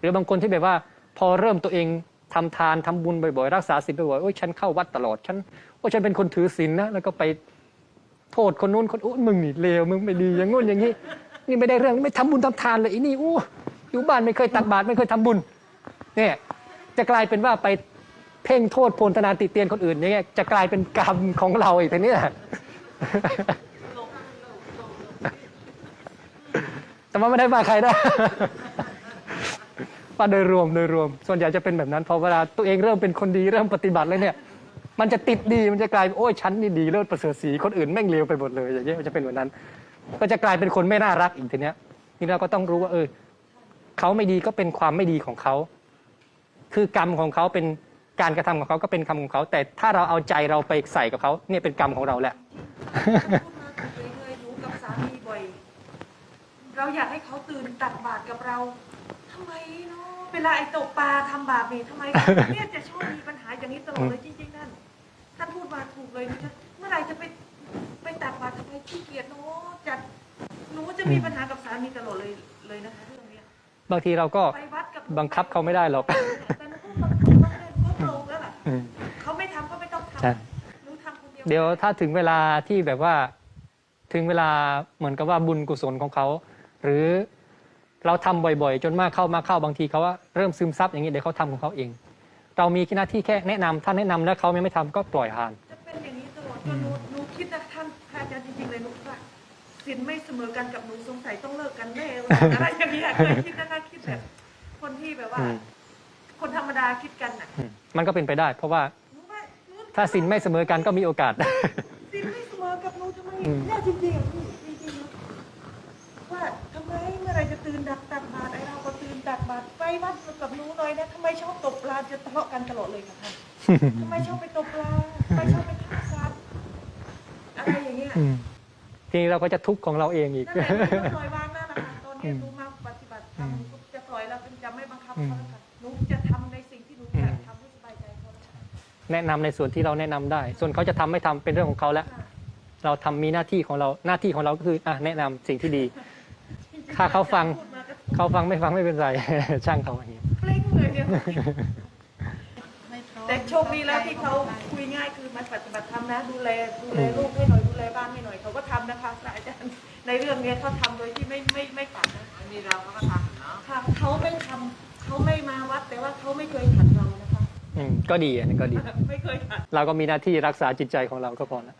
หรือบางคนที่แบบว่าพอเริ่มตัวเองทำทานทำบุญบ่อยๆรักษาศีลบ่อยๆโอ้ยฉันเข้าวัดตลอดฉันโอ้ยฉันเป็นคนถือศีลนะแล้วก็ไปโทษคนนู้นคนโอ้มึงนี่เลวมึงไม่ดีอย่างงู้นอย่างนี้ นี่ไม่ได้เรื่องไม่ทำบุญทำทานเลยอีนี่อู้อยู่บ้านไม่เคยตักบาตรไม่เคยทำบุญเนี่ยจะกลายเป็นว่าไปเพ่งโทษโพลธนาติเตียนคนอื่นอย่างเงี้ยจะกลายเป็นกรรมของเราอีกทีนี้แต่ว่าไม่ได้ว่าใครนะ ว่าโดยรวมโดยรวม ส่วนใหญ่จะเป็นแบบนั้นพอเวลาตัวเองเริ่มเป็นคนดีเริ่มปฏิบัติแล้วเนี่ย มันจะติดดีมันจะกลายเป็นโอ้ยฉันนี่ดีเลิศประเสริฐสีคนอื่นแม่งเลวไปหมดเลยอย่างเงี้ยมันจะเป็นแบบนั้น ก็จะกลายเป็นคนไม่น่ารักอีกทีเนี้ยนี่เราก็ต้องรู้ว่าเออเขาไม่ดีก็เป็นความไม่ดีของเขา คือกรรมของเขาเป็นการกระทำของเขาก็เป็นคำของเขา แต่ถ้าเราเอาใจเราไปใส่กับเขาเนี่ยเป็นกรรมของเราแหละพูดมากับตัวเองเลยหนูกับสามีบ่อยเราอยากให้เขาตื่นตักบาตรกับเราทำไมเนาะเว ลาไอ้ตกปลาทำบาปนี่ทำไมเนี่ยจะชอบมีปัญหาอย่างนี้ตลอดเลยจริงๆนั่นท่านพูดมาถูกเลยนะเมื่อไหร่จะไปไปตักบาตรทำไมขี้เกียจเนาะจัดหนูจะมีปัญหากับสามีตลอดเลยเลยนะคะเรื่องเนี้ยบางทีเราก็ไปวัดกับบังคับเขาไม่ได้หรอก แต่หนูก็บังคับเขาไม่ได้ก็ลงแล้วล่ะอืม เขาไม่ทำก็ไม่ต้องทใช่ำหนูทำคนเดียวเดี๋ยวถ้าถึงเวลาที่แบบว่าถึงเวลาเหมือนกับว่าบุญกุศลของเขา หรือ เราทำบ่อยๆ จนมากเข้ามากเข้าบางทีเขาว่าเริ่มซึมซับอย่างนี้เดี๋ยวเขาทำของเขาเอง เรามีหน้าที่แค่แนะนำถ้าแนะนำแล้วเขายังไม่ทำก็ปล่อยผ่านจะเป็นอย่างนี้ตลอดจนหนูหนูคิดนะท่านพระอาจารย์จริงๆเลยหนูว่าสินไม่เสมอกันกับหนูสงสัยต้องเลิกกันแน่เลยอะไรอย่างเงี้ยเคยคิดนะคะคิดแบบคนที่แบบว่าอืมคนธรรมดาคิดกันน่ะอืมมันก็เป็นไปได้ เพราะว่าหนูว่าหนูถ้าสินไม่เสมอกันก็มีโอกาสสินไม่เสมอกับหนูทำไมอืมเนี่ยจริงๆอะพี่จริงๆนะ ว่าทำไมเมื่อไหรจะตื่นดักตักบาตรไอ้เราก็ตื่นตักบาตรไปวัดกับหนูหน่อยนะทำไมชอบตกปลาจะทะเลาะกันตลอดเลยค่ะท่านทำไมชอบไปตกปลาทำไมชอบไปฆ่าสัตว์อะไรอย่างเงี้ยอืมทีนี้เราก็จะทุกข์ของเราเองอีกนั่นแหละหนูก็ปล่อยวางนั่นแหละค่ะตอนนี้หนูมาปฏิบัติธรรมหนูก็จะปล่อยแล้วจะไม่บังคับเขาแล้วค่ะหนูจะทำในสิ่งที่หนูอยากทำให้สบายใจเขาแล้วค่ะแนะนำในส่วนที่เราแนะนำได้ ส่วนเขาจะทำไม่ทำเป็นเรื่องของเขาแล้วเราทำมีหน้าที่ของเราหน้าที่ของเราก็คืออะแนะนำสิ่งที่ดีจริงๆ ถ้าเขาฟังพูดมาก็เขาฟังไม่ฟังไม่เป็นไร ช่างเขาอย่างนี้เปล่งเลยเนี่ยไม่พร้อมแต่โชคดีแล้วที่เขาคุยง่ายคือมันปฏิบัติธรรมนะดูแลดูแลลูกให้หน่อยดูแลบ้านให้หน่อยเขาก็ทำนะคะพระอาจารย์ในเรื่องเนี้ยเขาทำโดยที่ไม่ไม่ไม่ปัดนะอันนี้เราก็ทำเนาะค่ะเขาไม่ทำเขาไม่มาวัด แต่ว่าเขาไม่เคยขัดเรานะคะอืมก็ดีอันนี้ก็ดี ไม่เคยขัดเราก็มีหน้าที่รักษาจิตใจของเราก็พอแล้ว